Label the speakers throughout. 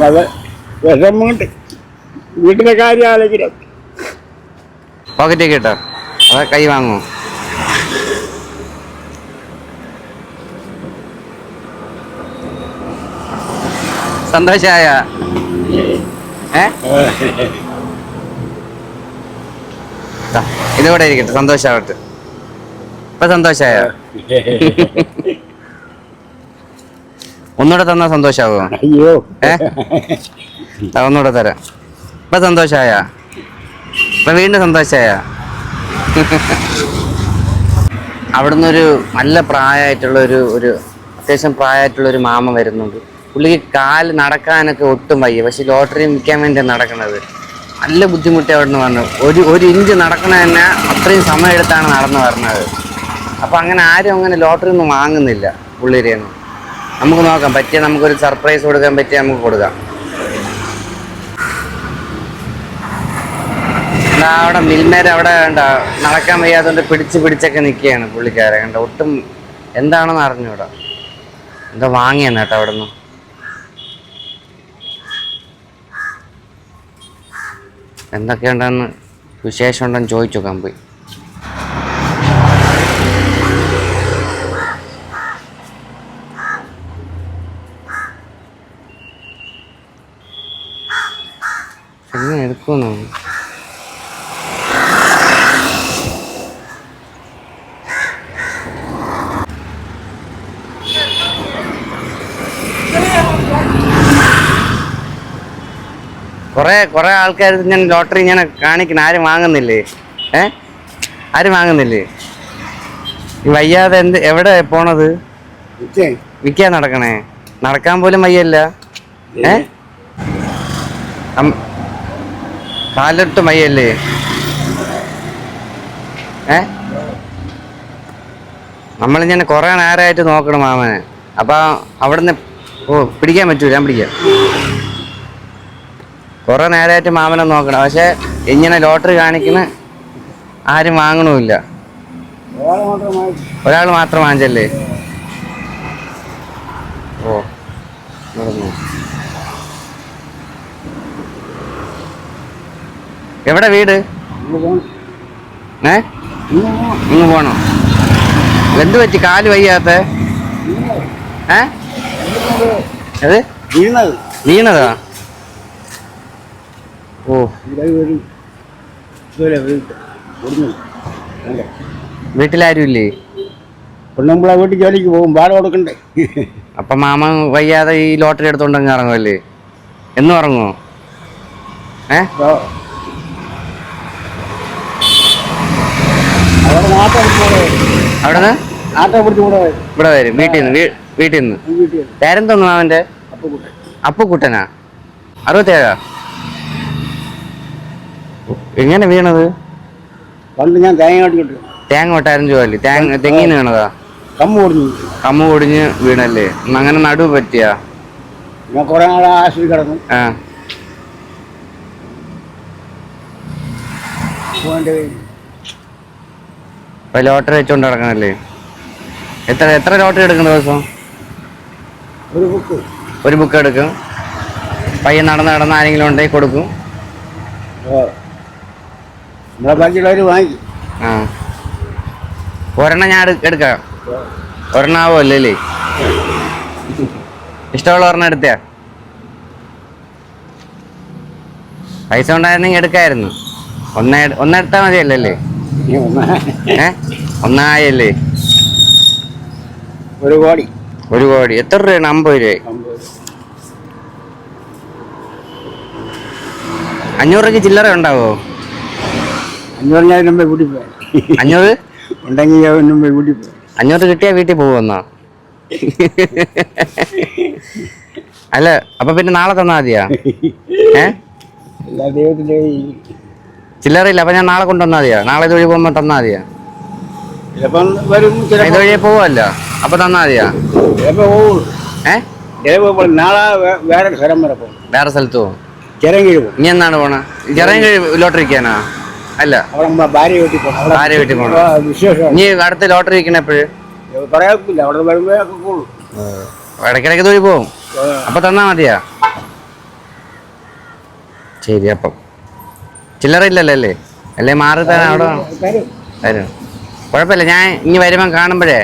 Speaker 1: മഴ വിഷമുണ്ട് വീട്ടിലെ കാര്യം ആലോചിക്കാം
Speaker 2: പോക്കറ്റ് കേട്ടോ അതാ കൈ വാങ്ങുമോ സന്തോഷായ ഇതുകൂടെ ഇരിക്കട്ടെ സന്തോഷാവട്ടെ ഇപ്പൊ സന്തോഷായോ ഒന്നുകൂടെ തന്നാ സന്തോഷാവോ
Speaker 1: അയ്യോ ഏ
Speaker 2: ഒന്നുകൂടെ തരാം ഇപ്പൊ സന്തോഷായ ഇപ്പൊ വീണ്ടും സന്തോഷായ അവിടുന്ന് ഒരു നല്ല പ്രായമായിട്ടുള്ള ഒരു ഒരു അത്യാവശ്യം പ്രായമായിട്ടുള്ള ഒരു മാമ വരുന്നുണ്ട് പുള്ളിക്ക് കാല് നടക്കാനൊക്കെ ഒട്ടും വയ്യ പക്ഷെ ലോട്ടറി വിൽക്കാൻ വേണ്ടിയാണ് നടക്കുന്നത് നല്ല ബുദ്ധിമുട്ടി അവിടുന്ന് വന്നു ഒരു ഒരു ഇഞ്ച് നടക്കണ തന്നെ അത്രയും സമയം എടുത്താണ് നടന്നു വരുന്നത് അപ്പം അങ്ങനെ ആരും അങ്ങനെ ലോട്ടറി ഒന്നും വാങ്ങുന്നില്ല പുള്ളിരെയൊന്നും നമുക്ക് നോക്കാം പറ്റിയ നമുക്കൊരു സർപ്രൈസ് കൊടുക്കാൻ പറ്റിയ നമുക്ക് കൊടുക്കാം എന്നാ അവിടെ മിൽമേര് അവിടെ വേണ്ട നടക്കാൻ വയ്യാത്തതുകൊണ്ട് പിടിച്ച് പിടിച്ചൊക്കെ നിൽക്കുകയാണ് പുള്ളിക്കാരെ കണ്ട ഒട്ടും എന്താണെന്ന് അറിഞ്ഞൂടാ എന്തോ വാങ്ങിയാണ് കേട്ടോ അവിടെ നിന്ന് എന്തൊക്കെയുണ്ടെന്ന് വിശേഷം ഉണ്ടെന്ന് ചോദിച്ചു കമ്പി കുറേ കുറേ ആൾക്കാർ ഞാൻ ലോട്ടറി ഇങ്ങനെ കാണിക്കണം ആരും വാങ്ങുന്നില്ലേ ഏ ആരും വാങ്ങുന്നില്ലേ ഈ വയ്യാതെ എന്ത് എവിടെ പോണത് വിൽക്കാൻ നടക്കണേ നടക്കാൻ പോലും വയ്യല്ല ഏ കാലൊട്ട് മയ്യല്ലേ ഏ നമ്മളിങ്ങനെ കുറേ നേരമായിട്ട് നോക്കണം മാമനെ അപ്പം അവിടുന്ന് ഓ പിടിക്കാൻ പറ്റൂ ഞാൻ പിടിക്കാം കുറേ നേരമായിട്ട് മാമനെ നോക്കണം പക്ഷെ ഇങ്ങനെ ലോട്ടറി കാണിക്കുന്ന ആരും വാങ്ങണമില്ല ഒരാൾ മാത്രം വാങ്ങിച്ചല്ലേ ഓ എവിടെ വീട് ഏ ഇന്ന് പോണോ എന്ത് പറ്റി കാല് വയ്യാത്ത ഏ അത് വീണതാ ഓ വീട്ടിലാരുമില്ലേ
Speaker 1: പെണ്ണുമ്പള വീട്ടിൽ ജോലിക്ക് പോകും വാട കൊടുക്കണ്ടേ
Speaker 2: അപ്പൊ മാമ വയ്യാതെ ഈ ലോട്ടറി എടുത്തോണ്ടങ്ങ് ഇറങ്ങുമല്ലേ എന്നും ഇറങ്ങുമോ ഏ അവിടെ ഇവിടെ വരും വീട്ടിൽ നിന്ന് വീട്ടിൽ നിന്ന് പേരെന്തോന്നു മാമന്റെ അപ്പുക്കുട്ടനാ അറുപത്തേഴാ എങ്ങനെ വീണത്
Speaker 1: പണ്ട് ഞാൻ തേങ്ങ വെട്ടിട്ട്
Speaker 2: തേങ്ങ വെട്ടായിരുന്നു ജോലി തേങ്ങ തെങ്ങിന് വീണതാ
Speaker 1: കമ്മ്
Speaker 2: ഒടിഞ്ഞു വീണല്ലേ അങ്ങനെ നടുവ് പറ്റിയാ
Speaker 1: ഞാൻ കുറെ നാൾ ആശുപത്രി കിടന്നു ആ
Speaker 2: ലോട്ടറി വെച്ചോണ്ട് നടക്കണല്ലേ എത്ര എത്ര ലോട്ടറി എടുക്കുന്ന ദിവസം ഒരു ബുക്ക് ഒരു ബുക്ക് എടുക്കും പയ്യൻ നടന്ന് നടന്ന് ആരെങ്കിലും ഉണ്ടെങ്കിൽ കൊടുക്കും ആ ഒരെണ്ണം ഞാൻ എടുക്കാം ഒരെണ്ണം ആവോ അല്ലേ ഇഷ്ടമുള്ള ഒരെണ്ണം എടുത്ത പൈസ ഉണ്ടായിരുന്നെങ്കിൽ എടുക്കായിരുന്നു ഒന്നേ ഒന്നെടുത്താ മതിയല്ലേ ഒന്നായല്ലേ ഒരു കോടി ഒരു കോടി എത്ര രൂപയാണ് അമ്പത് രൂപ അഞ്ഞൂറ് രൂപയ്ക്ക് ചില്ലറ ഉണ്ടാവോ അഞ്ഞൂറ് കിട്ടിയാ വീട്ടിൽ പോയി അല്ല അപ്പൊ പിന്നെ നാളെ തന്നാ മതിയാ ചില്ലറയില്ല അപ്പൊ ഞാൻ നാളെ കൊണ്ടുവന്നാ മതിയാ നാളെ ഇതുവഴി പോകുമ്പോ തന്നാ മതിയാ ഇതുവഴിയെ പോവല്ല അപ്പൊ തന്നാ മതിയാ
Speaker 1: വേറെ സ്ഥലം വരെ
Speaker 2: പോകും ഇനി എന്നാണ് പോണേ ചെറിയ ലോട്ടറി ഇരിക്കാനാ അല്ല ഭാര്യ വീട്ടിൽ പോകണം വിശേഷം നീ അടുത്ത ലോട്ടറി പറയാക്കില്ല അവിടെ ഇടയ്ക്കിടയ്ക്ക് തൊഴിൽ പോകും അപ്പൊ തന്നാ മതിയാ ശരി അപ്പം ചില്ലറ ഇല്ലല്ലോ അല്ലേ അല്ലേ മാറി തരാം അവിടെ തരും കുഴപ്പമില്ല ഞാൻ ഇനി വരുമ്പം കാണുമ്പോഴേ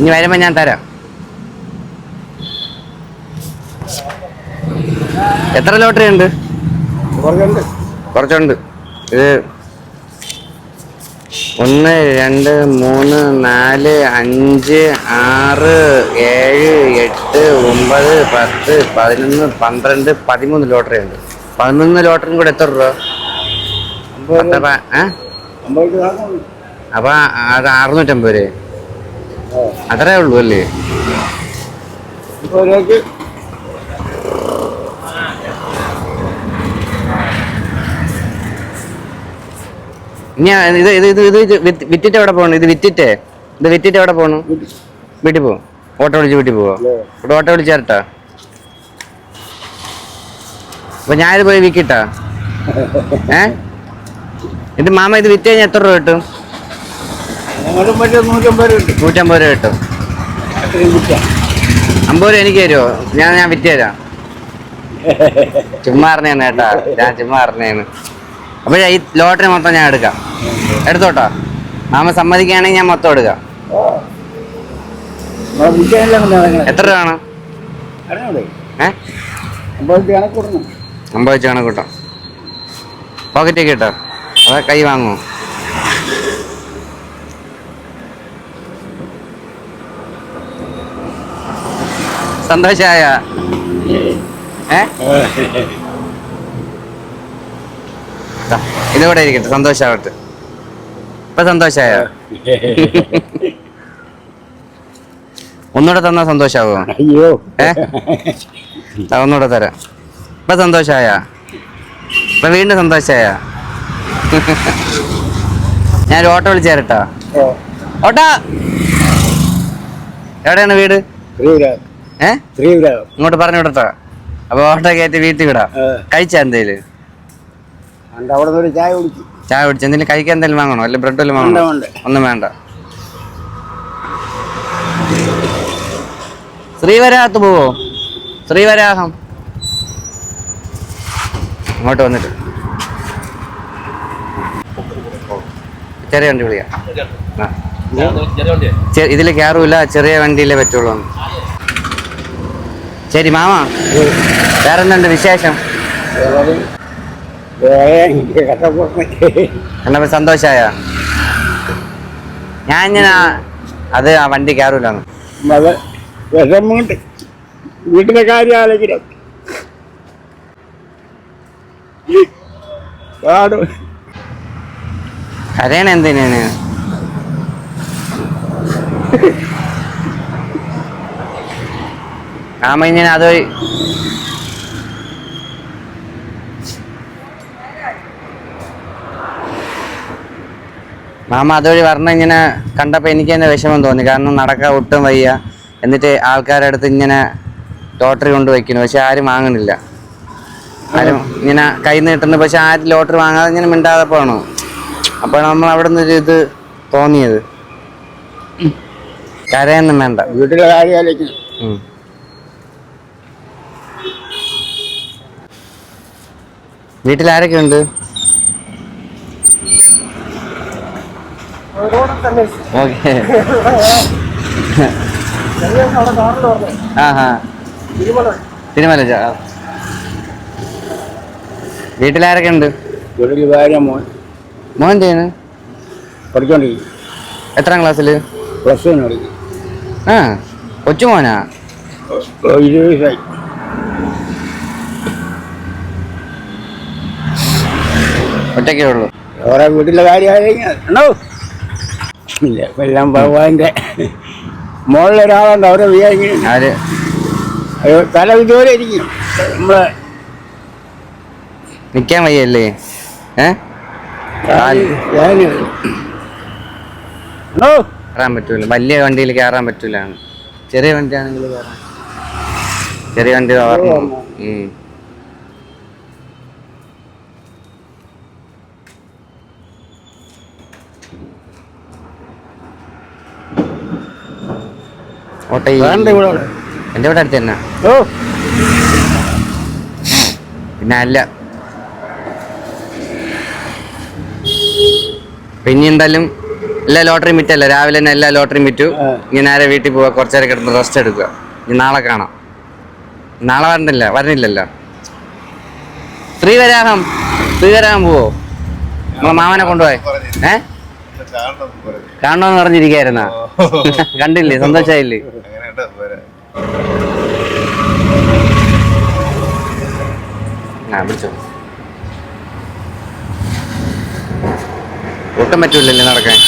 Speaker 2: ഇനി വരുമ്പം ഞാൻ തരാം എത്ര ലോട്ടറി ഉണ്ട് കുറച്ചുണ്ട് ഇത് ഒന്ന് രണ്ട് മൂന്ന് നാല് അഞ്ച് ആറ് ഏഴ് എട്ട് ഒമ്പത് പത്ത് പതിനൊന്ന് പന്ത്രണ്ട് പതിമൂന്ന് ലോട്ടറി ഉണ്ട് പതിനൊന്ന് ലോട്ടറിയും കൂടെ എത്ര രൂപ അപ്പൊ അത് അറുന്നൂറ്റമ്പത് രൂപ അത്രേ ഉള്ളൂ അല്ലേ ഞാൻ ഇത് ഇത് ഇത് ഇത് വിറ്റിട്ട് എവിടെ പോകണം ഇത് വിറ്റിട്ടേ ഇത് വിറ്റിട്ട് എവിടെ പോകണം വീട്ടിൽ പോകും ഓട്ടോ വിളിച്ച് വീട്ടിൽ പോവോ ഇവിടെ ഓട്ടോ വിളിച്ചാരട്ടാ അപ്പൊ ഞാനിത് പോയി വിൽക്കിട്ടാ ഏ ഇത് മാമ ഇത് വിറ്റ് കഴിഞ്ഞാൽ എത്ര രൂപ കിട്ടും നൂറ്റമ്പത് രൂപ കിട്ടും അമ്പത് രൂപ എനിക്ക് തരുമോ ഞാൻ ഞാൻ വിറ്റ് തരാം ചുമ്മാ ഞാൻ ചുമ്മാ അപ്പോഴേ ഈ ലോട്ടറി മൊത്തം ഞാൻ എടുക്കാം എടുത്തോട്ടോ മാമ സമ്മതിക്കുകയാണെങ്കിൽ ഞാൻ മൊത്തം എടുക്കാം എത്ര രൂപ ആണ് അമ്പത് വെച്ചാണ് കൂട്ടാം പോക്കറ്റൊക്കെ കിട്ടോ അതാ കൈ വാങ്ങുമോ സന്തോഷായ ഏ ഇതോടെ ഇരിക്കട്ടെ സന്തോഷാവട്ടെ ഇപ്പൊ സന്തോഷായോ ഒന്നുകൂടെ തന്നാ സന്തോഷാവോ
Speaker 1: അയ്യോ ഏ
Speaker 2: ഒന്നുകൂടെ തരാം ഇപ്പൊ സന്തോഷായ ഇപ്പൊ വീണ്ടും സന്തോഷായ ഞാനൊരു ഓട്ടോ തരട്ടോ ഓട്ടോ എവിടെയാണ് വീട് ഏ
Speaker 1: ഇങ്ങോട്ട്
Speaker 2: പറഞ്ഞു വിടട്ടോ അപ്പൊ ഓട്ടോ കയറ്റി വീട്ടിൽ വിടാം കഴിച്ചാ എന്തേലും
Speaker 1: അവിടെ ഒരു ചായ കുടിച്ചു
Speaker 2: ചായ എന്തെങ്കിലും കഴിക്കാൻ എന്തെങ്കിലും വാങ്ങണോ അല്ലെ ബ്രെഡ് വല്ലതും ഒന്നും വേണ്ട ശ്രീവരാഹത്ത് പോവോ ശ്രീവരാഹം ഇങ്ങോട്ട് വന്നിട്ട് ചെറിയ വണ്ടി വിളിക്കാം ഇതിൽ കയറൂല ചെറിയ വണ്ടിയിലേ പറ്റുള്ളൂ ശരി മാമ വേറെന്തുണ്ട് വിശേഷം കണ്ടപ്പോ സന്തോഷായ ഞാൻ ഇങ്ങനെ അത് ആ വണ്ടി കയറൂല
Speaker 1: വീട്ടിലെ കാര്യം ആലോചിക്കണം
Speaker 2: കരയണ എന്തിനാണ് ആമ ഇങ്ങനെ അത് മാമ അതുവഴി പറഞ്ഞ ഇങ്ങനെ കണ്ടപ്പോൾ എനിക്ക് തന്നെ വിഷമം തോന്നി കാരണം നടക്കാൻ ഒട്ടും വയ്യ എന്നിട്ട് ആൾക്കാരുടെ അടുത്ത് ഇങ്ങനെ ലോട്ടറി കൊണ്ട് വയ്ക്കുന്നു പക്ഷെ ആരും വാങ്ങണില്ല ആരും ഇങ്ങനെ കയ്യിൽ നിന്ന് കിട്ടുന്നു പക്ഷെ ആരും ലോട്ടറി വാങ്ങാതെ ഇങ്ങനെ മിണ്ടാതെ പോകണോ അപ്പോൾ നമ്മൾ അവിടെ നിന്ന് ഒരു ഇത് തോന്നിയത് കരയൊന്നും വേണ്ട വീട്ടിലെ കാര്യം വീട്ടിൽ ആരൊക്കെ ഉണ്ട്
Speaker 1: ഓക്കെ
Speaker 2: ആ ഹാ തിരുമല വീട്ടിലാരൊക്കെ ഉണ്ട് മോൻ ചെയ്യുന്നത് പഠിച്ചോണ്ടിരിക്കും എത്രാം ക്ലാസ്സിൽ പ്ലസ് വൺ ആ കൊച്ചു മോനാ ഇരുപത് വയസ്സായി ഒറ്റയ്ക്കേ ഉള്ളൂ
Speaker 1: ഓരോ വീട്ടിലെ കാര്യമായോ ഇല്ല എല്ലാം ഭഗവാന്റെ മുകളിലൊരാളുണ്ട് അവരെ വിചാരിക്കും ആര് തല ജോലി ഇരിക്കും
Speaker 2: നമ്മള് നിൽക്കാൻ വയ്യല്ലേ ഏഹ് കയറാൻ പറ്റൂല വലിയ വണ്ടിയിൽ കയറാൻ പറ്റൂലാണ് ചെറിയ വണ്ടിയാണെങ്കിൽ കയറാം ചെറിയ വണ്ടി കയറണം എന്റെ എൻ്റെ ഇവിടെ അടുത്ത് തന്നെ പിന്നെ അല്ല പിന്നെ എന്തായാലും എല്ലാ ലോട്ടറിയും വിറ്റല്ല രാവിലെ തന്നെ എല്ലാ ലോട്ടറിയും വിറ്റു ഇനി നേരെ വീട്ടിൽ പോവുക കുറച്ചേരം കിടന്ന് റെസ്റ്റ് എടുക്കുക ഇനി നാളെ കാണാം നാളെ വരണില്ല വരണില്ലല്ലോ ശ്രീവരാഹം ശ്രീവരാഹം പോവോ നമ്മളെ മാമനെ കൊണ്ടുപോയെ ഏ കാണണമെന്ന് പറഞ്ഞിരിക്കായിരുന്ന കണ്ടില്ലേ സന്തോഷായില്ലേ കേട്ടോ ഒട്ടും പറ്റൂലല്ലേ നടക്കാൻ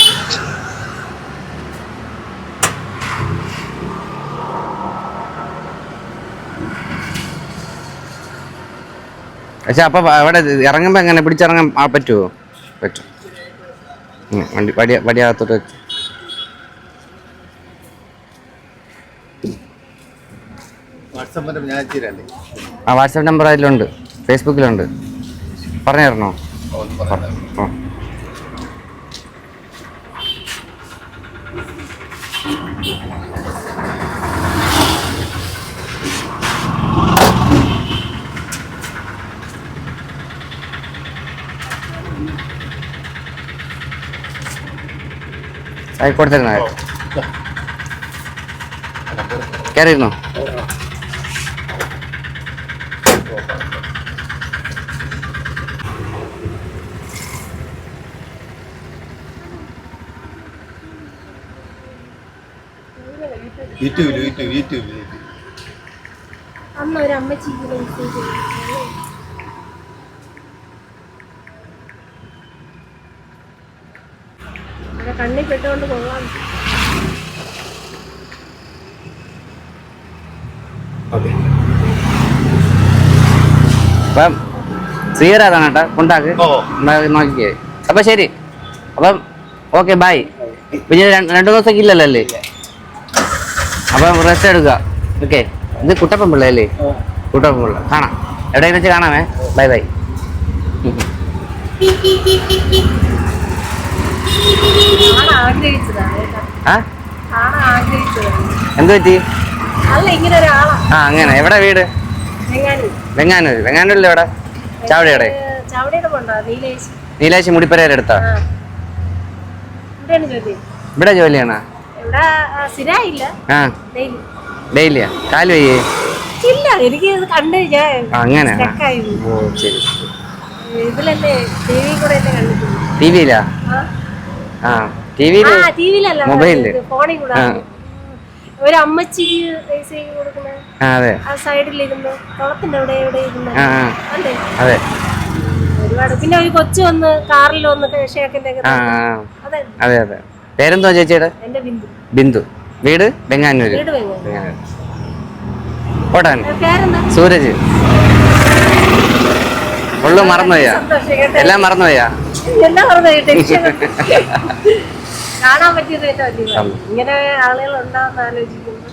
Speaker 2: പക്ഷെ അപ്പൊ അവിടെ ഇറങ്ങുമ്പോ എങ്ങനെ പിടിച്ചിറങ്ങാൻ പറ്റുമോ പറ്റും വണ്ടി വടിയ വടിയാകത്തോട്ട് വെച്ചു ആ വാട്സപ്പ് നമ്പർ അതിലുണ്ട് ഫേസ്ബുക്കിലുണ്ട് പറഞ്ഞു തരണോ ആയിക്കോട്ടെ കൊടുത്തിരുന്നായിരുന്നു കയറിയിരുന്നോ
Speaker 1: അമ്മ ഒരു അമ്മച്ചി
Speaker 2: കണ്ണിൽ പെട്ടുകൊണ്ട് പോകാം അപ്പം സ്വീകരം അതാണ് കേട്ടോ കൊണ്ടാക്ക് നോക്കിക്കേ അപ്പം ശരി അപ്പം ഓക്കെ ബായ് പിന്നെ രണ്ടു ദിവസത്തേക്ക് ഇല്ലല്ലോ അല്ലേ അപ്പം റെസ്റ്റ് എടുക്കുക ഓക്കെ ഇത് കുട്ടപ്പം പിള്ള അല്ലേ കുട്ടപ്പം പിള്ള കാണാം എവിടെ വെച്ച് കാണാമേ ബൈ ബൈ എന്ത് പറ്റി ആ അങ്ങനെ എവിടെ വീട് വെങ്ങാനൂർ വെങ്ങാനൂരിൽ എവിടെ ചാവടിയുടെ നീലേശ് മുടിപ്പരയിൽ എടുത്താ ഇവിടെ ജോലിയാണോ ആ ഡെയിലിയാ കാല് വയ്യേ
Speaker 3: ഇല്ല ഞാൻ
Speaker 2: അങ്ങനെ ഓ ശരി ടിവിയിലാ ആ
Speaker 3: ടിവിയില് മൊബൈലില് ഫോണിൽ കൂടെ ഒരു അമ്മച്ചി ചെയ്ത് അതെ ആ
Speaker 2: അവിടെ അതെ
Speaker 3: പിന്നെ ഒരു കൊച്ചു വന്ന് കാറിൽ വന്ന്
Speaker 2: ആ അതെ അതെ പേരെന്തോ ചേച്ചിയുടെ ബിന്ദു ബിന്ദു വീട് ബെങ്ങാനൂര് വീട് പേരെന്താ സൂരജ് ഉള്ളു മറന്നുപോയാ എല്ലാം മറന്നുപോയാ
Speaker 3: എല്ലാം പറഞ്ഞു കാണാൻ പറ്റിയത് ഏറ്റവും വലിയ ഇങ്ങനെ ആളുകൾ ഉണ്ടാകുന്ന ആലോചിക്കുന്നു